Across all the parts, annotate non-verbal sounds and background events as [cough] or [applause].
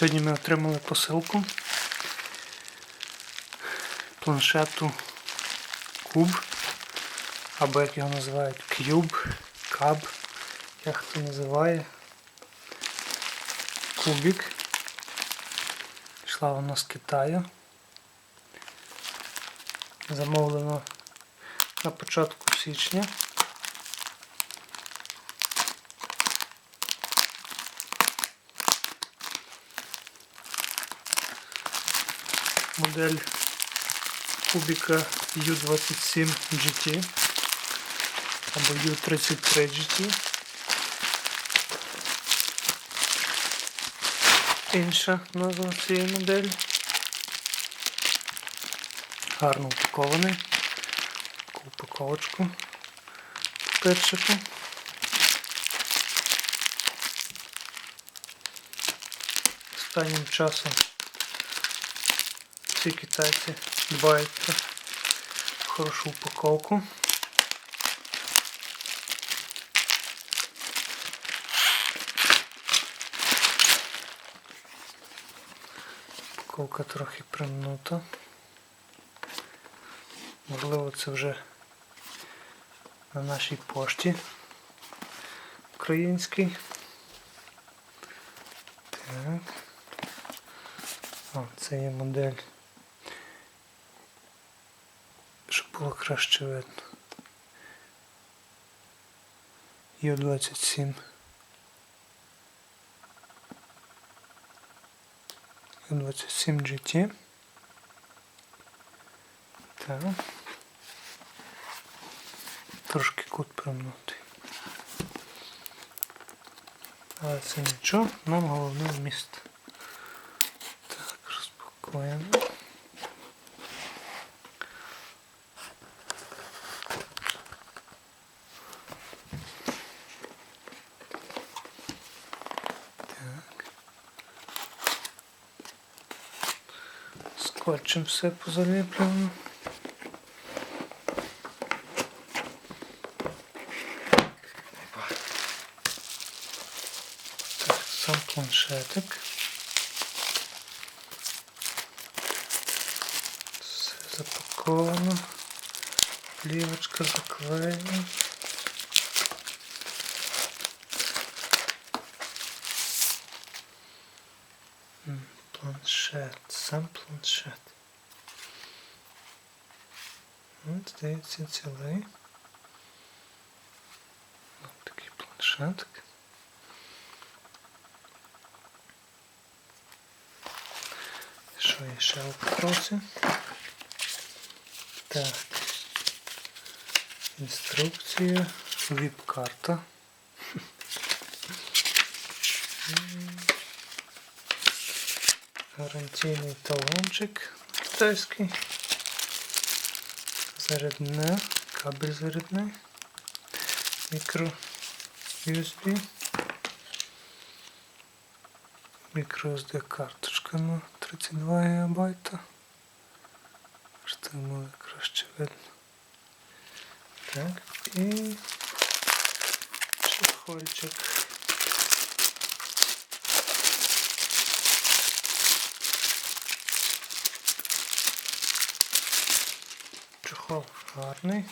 Сьогодні ми отримали посилку планшету Куб, або як його називають Cube, Cub, як хто називає. Кубік. Пішла вона з Китаю. Замовлено на початку січня. Модель кубіка U27 GT або U33 GT. Інша назва цієї моделі. Гарно упакований. Таку упаковочку папірчику. Останнім часом всі китайці дбають про хорошу упаковку. Упаковка трохи примнута. Можливо, це вже на нашій пошті українській. Так. О, це є модель. Було краще видно. Ю-27. Ю-27 GT. Так. Трошки кут примнутий. Але це нічого, нам головне вміст. Так, розпакуємо. Так. Скотчем все позаліплено. Так, сам планшетик. Все запаковано. Плівочка заклеєна. Планшет, планшет. От, здається, цілий. Ось такий планшетик. Що є ще в упаковці? Так. Інструкція, віп-карта. [laughs] Гарантійний талончик китайський. Зарядне, кабель зарядний. Мікро USB. Мікро SD карточка на 32 ГБ. Може краще видно. Так, і чехольчик. Чехол гарний.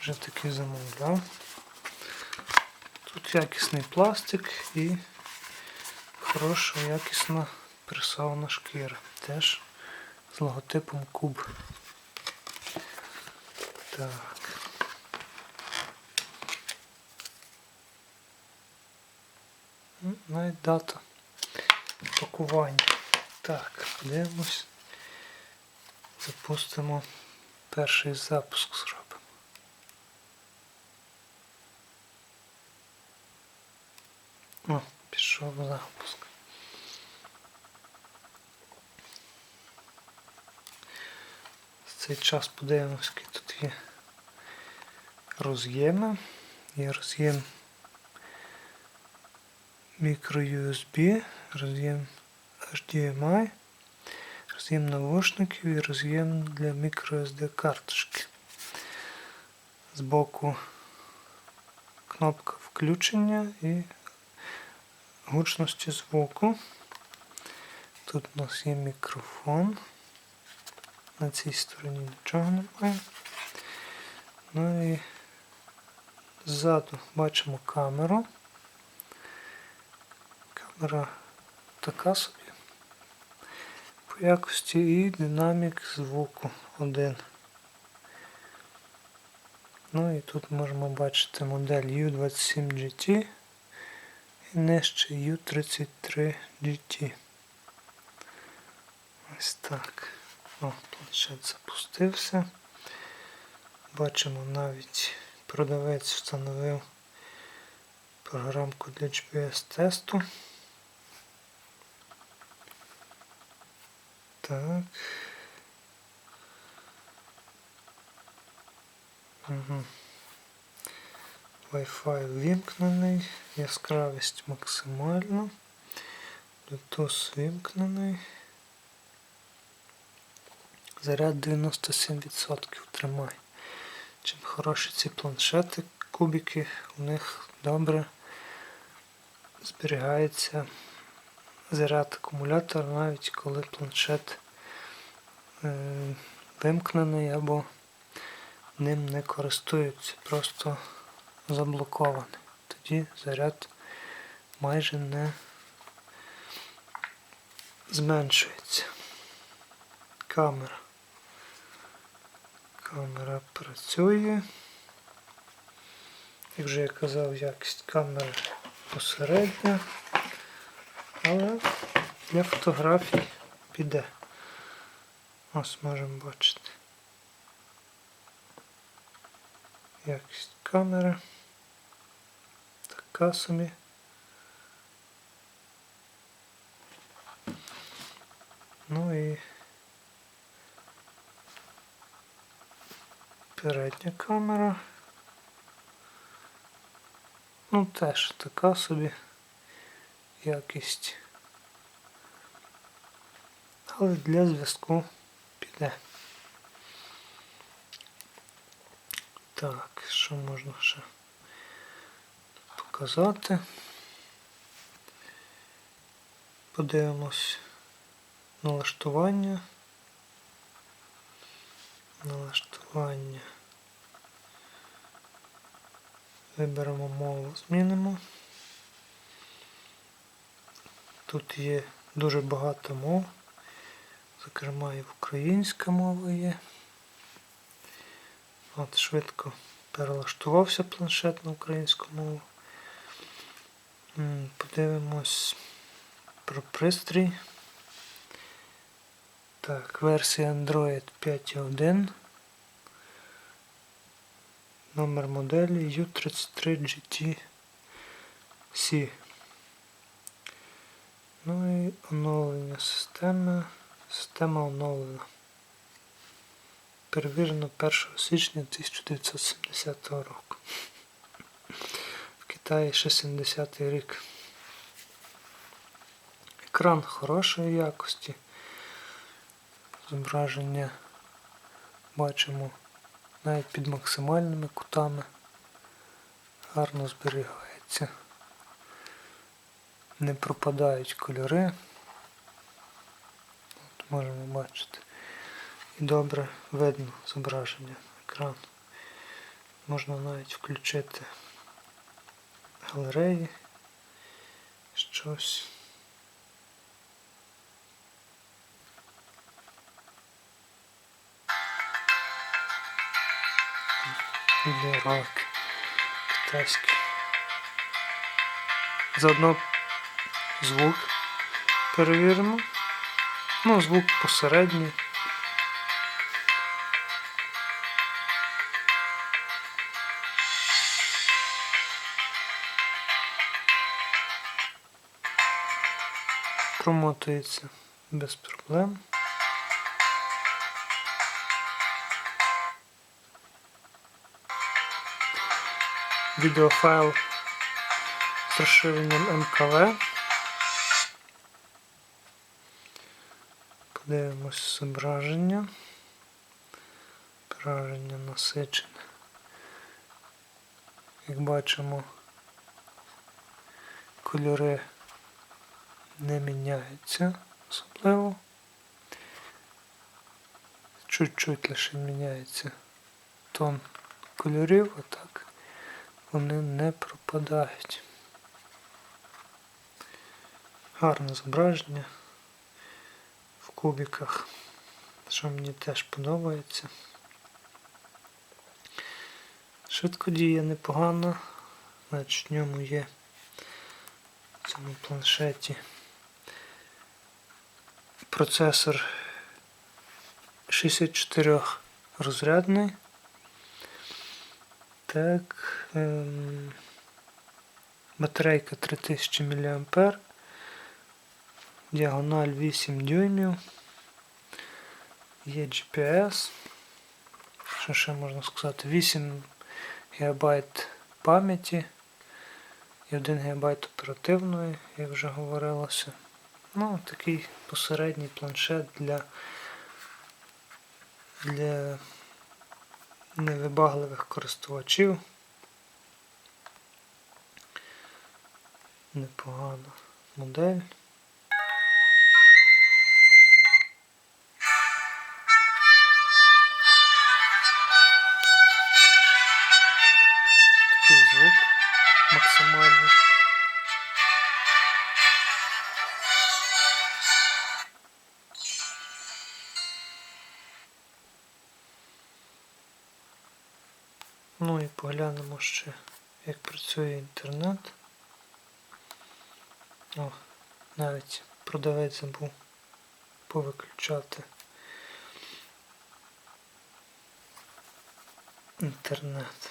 Вже таки замовляв. Тут якісний пластик і хороша якісна пресована шкіра. Теж з логотипом куб. Так. Ну, Навіть дата пакування. Так, подивимось. Запустимо перший запуск зробимо. О, пішов запуск. В цей час подивимось, які тут є роз'єми. Є роз'єм microUSB, роз'єм HDMI, роз'єм навушників і роз'єм для microSD карточки. Збоку кнопка включення і гучності звуку. Тут у нас є мікрофон. На цій стороні нічого немає. Ну і ззаду бачимо камеру. Камера така собі. Якості і динамік звуку один. Ну і тут можемо бачити модель U27 GT і нижче U33 GT. Ось так. О, планшет запустився. Бачимо навіть продавець встановив програмку для GPS-тесту. Так. Угу. Wi-Fi ввімкнений, яскравість максимальна, Bluetooth ввімкнений. Заряд 97% тримає. Чим хороші ці планшети, кубики, у них добре зберігається заряд акумулятора, навіть коли планшет е, вимкнений або ним не користуються, просто заблокований. Тоді заряд майже не зменшується. Камера. Камера працює. Як вже я казав, якість камери посередня, але для фотографій піде. Ось можемо бачити. Якість камери. Така собі. Ну і передня камера. Ну теж така собі якість. Але для зв'язку піде. Так, що можна ще показати? Подивимось налаштування. Налаштування. Виберемо мову, змінимо. Тут є дуже багато мов, зокрема і українська мова є. От швидко перелаштувався планшет на українську мову. Подивимось про пристрій. Так, версія Android 5.1. Номер моделі U33GT-C. Ну і оновлення системи. Система оновлена. Перевірено 1 січня 1970 року. В Китаї ще 70 рік. Екран хорошої якості. Зображення бачимо навіть під максимальними кутами. Гарно зберігається. Не пропадають кольори. От можемо бачити. І добре видно зображення екрану. Можна навіть включити галереї, щось. Відеоролик китайський. Заодно звук перевіримо. Ну, звук посередній. Промотується без проблем. Відеофайл з розширенням МКВ. Подивимось зображення. Зображення насичене. Як бачимо, кольори не міняються особливо. Чуть-чуть лише міняється тон кольорів, а так вони не пропадають. Гарне зображення кубиках, що мені теж подобається. Швидко діє непогано, значить в ньому є в цьому планшеті процесор 64 розрядний. Так, ем, батарейка 3000 мА, діагональ 8 дюймів, є GPS. Що ще можна сказати? 8 ГБ пам'яті і 1 ГБ оперативної, як вже говорилося. Ну, такий посередній планшет для, для невибагливих користувачів. Непогана модель. І поглянемо ще, як працює інтернет. О, навіть продавець забув повиключати інтернет.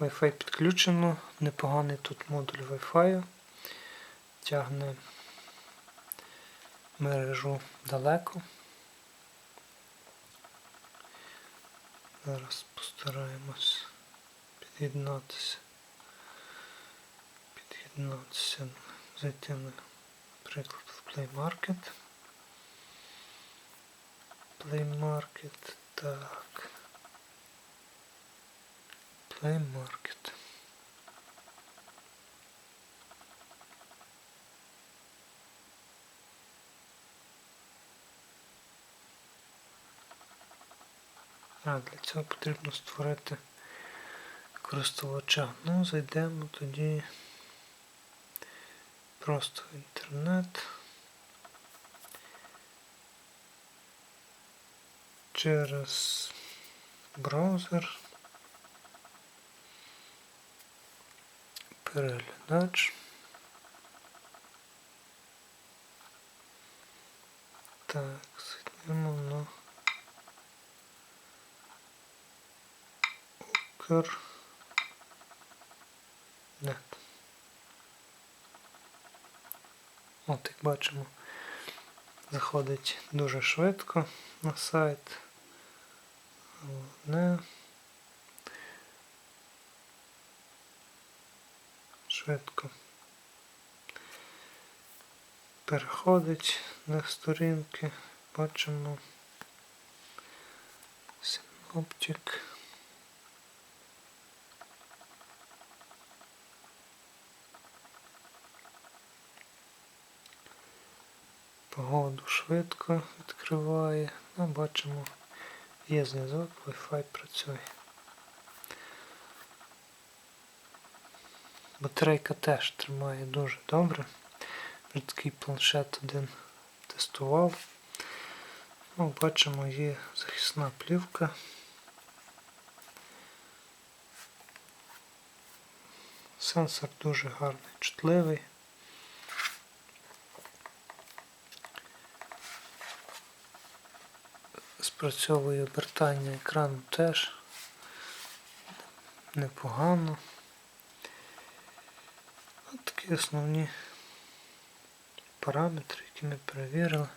Wi-Fi підключено, непоганий тут модуль Wi-Fi, тягне мережу далеко. Зараз постараємось під'єднатися. Під'єднатися, зайти на приклад в Play Market. Play Market, так. Play Market. А, для цього потрібно створити користувача. Ну, зайдемо тоді просто в інтернет. Через браузер. Переглядач. Так, зайдемо на Укр. Нет. От, як бачимо, заходить дуже швидко на сайт. Головне. Швидко переходить на сторінки. Бачимо синоптик. Погоду швидко відкриває. Ну, бачимо, є зв'язок, Wi-Fi працює. Батарейка теж тримає дуже добре. Вже такий планшет один тестував. Ну, бачимо, є захисна плівка. Сенсор дуже гарний, чутливий. Спрацьовує обертання екрану теж. Непогано. От такі основні параметри, які ми перевірили.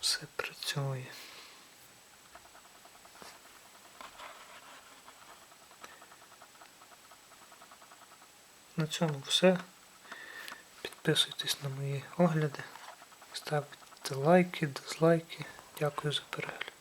Все працює. На цьому все. Підписуйтесь на мої огляди, ставте лайки, дизлайки. Дякую за перегляд.